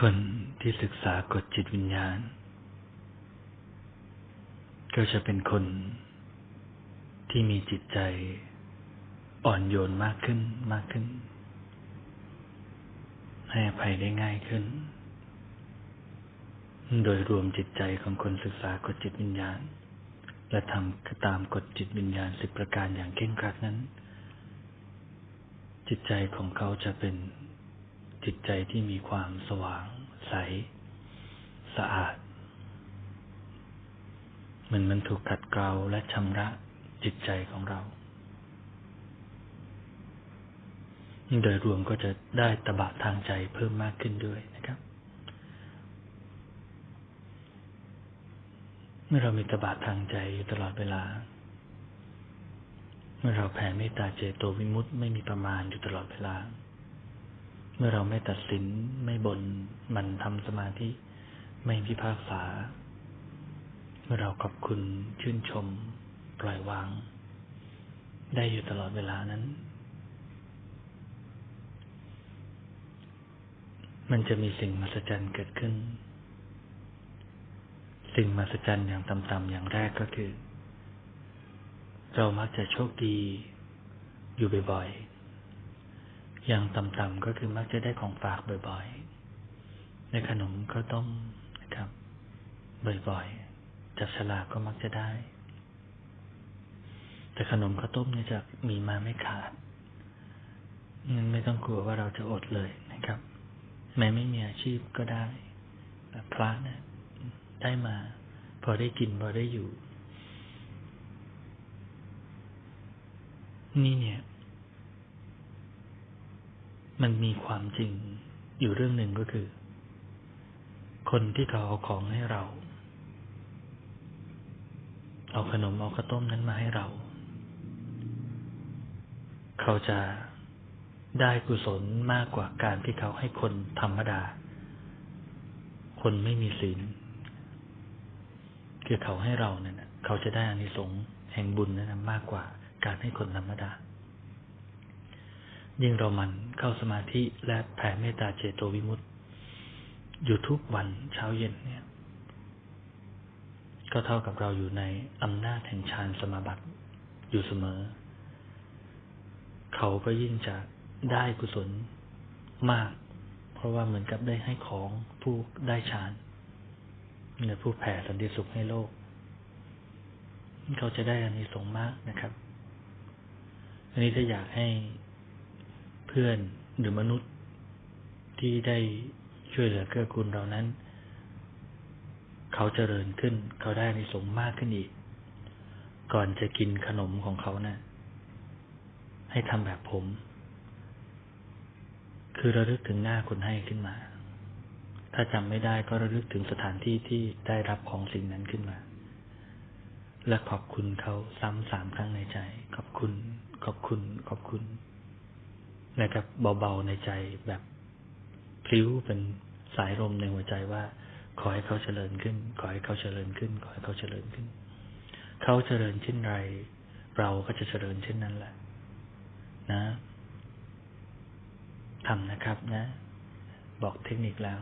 คนที่ศึกษากฎจิตวิญญาณ ก็จะเป็นคนที่มีจิตใจอ่อนโยนมากขึ้นมากขึ้น ให้อภัยได้ง่ายขึ้น โดยรวมจิตใจของคนศึกษากฎจิตวิญญาณ และทำตามกฎจิตวิญญาณสิบประการอย่างเข่งครัดนั้น จิตใจของเขาจะเป็น จิตใจที่มีความสว่างใส สะอาดเหมือนมันถูกขัดเกลาและชำระจิตใจของเรา โดยรวมก็จะได้ตบะทางใจเพิ่มมากขึ้นด้วยนะครับ เมื่อเรามีตบะทางใจอยู่ตลอดเวลา เมื่อเราแผ่เมตตาเจโตวิมุตต์ไม่มีประมาณอยู่ตลอดเวลา เมื่อเราไม่ตัดสินไม่บน่นมันทำสมาธิไม่พิพากษา เมื่อเราขอบคุณชื่นชม ปล่อยวาง ได้อยู่ตลอดเวลานั้น มันจะมีสิ่งมหัศจรรย์เกิดขึ้น สิ่งมหัศจรรย์อย่างต่ำๆอย่างแรกก็คือ เรามักจะโชคดี อยู่บ่อยๆ อย่างต่ำๆก็คือมักจะได้ของฝากบ่อยๆ ในขนมข้าวต้มนะครับ บ่อยๆจากฉลากก็มักจะได้ แต่ขนมข้าวต้มเนี่ยจะมีมาไม่ขาดงั้นไม่ต้องกลัวว่าเราจะอดเลยนะครับ แม้ไม่มีอาชีพก็ได้แบบพระเนี่ยได้มา พอได้กินพอได้อยู่ นี่เนี่ย มันมีความจริงอยู่เรื่องหนึ่งก็คือ คนที่เขาเอาของให้เรา เอาขนมเอาข้าวต้มนั้นมาให้เรา เขาจะได้กุศลมากกว่าการที่เขาให้คนธรรมดา คนไม่มีศีลคือเขาให้เราเนี่ยนเขาจะได้อานิสงส์แห่งบุญนั้นมากกว่าการให้คนธรรมดา ยิ่งเรามันเข้าสมาธิและแผ่เมตตาเจโตวิมุตติ อยู่ทุกวันเช้าเย็นเนี่ย ก็เท่ากับเราอยู่ในอำนาจแห่งฌานสมาบัติอยู่เสมอ เขาก็ยิ่งจะได้กุศลมาก เพราะว่าเหมือนกับได้ให้ของผู้ได้ฌานหรือผู้แผ่สันติสุขให้โลก เขาจะได้อานิสงส์มากนะครับ อันนี้ถ้าอยากให้ เพื่อนหรือมนุษย์ที่ได้ช่วยเหลือเกื้อกูลเรานั้น เขาเจริญขึ้น เขาได้อานิสงส์มากขึ้นอีก ก่อนจะกินขนมของเขานะ่ะ ให้ทำแบบผม คือระลึกถึงหน้าคนให้ขึ้นมา ถ้าจำไม่ได้ก็ระลึกถึงสถานที่ที่ได้รับของสิ่งนั้นขึ้นมา และขอบคุณเขาซ้ำสามครั้งในใจ ขอบคุณ ขอบคุณ ขอบคุณ นะครับ เบาๆในใจแบบพลิ้วเป็นสายลมในหัวใจว่า ขอให้เขาเจริญขึ้น ขอให้เขาเจริญขึ้น ขอให้เขาเจริญขึ้น เขาเจริญเช่นไร เราก็จะเจริญเช่นนั้นแหละ นะทำนะครับนะ บอกเทคนิคแล้ว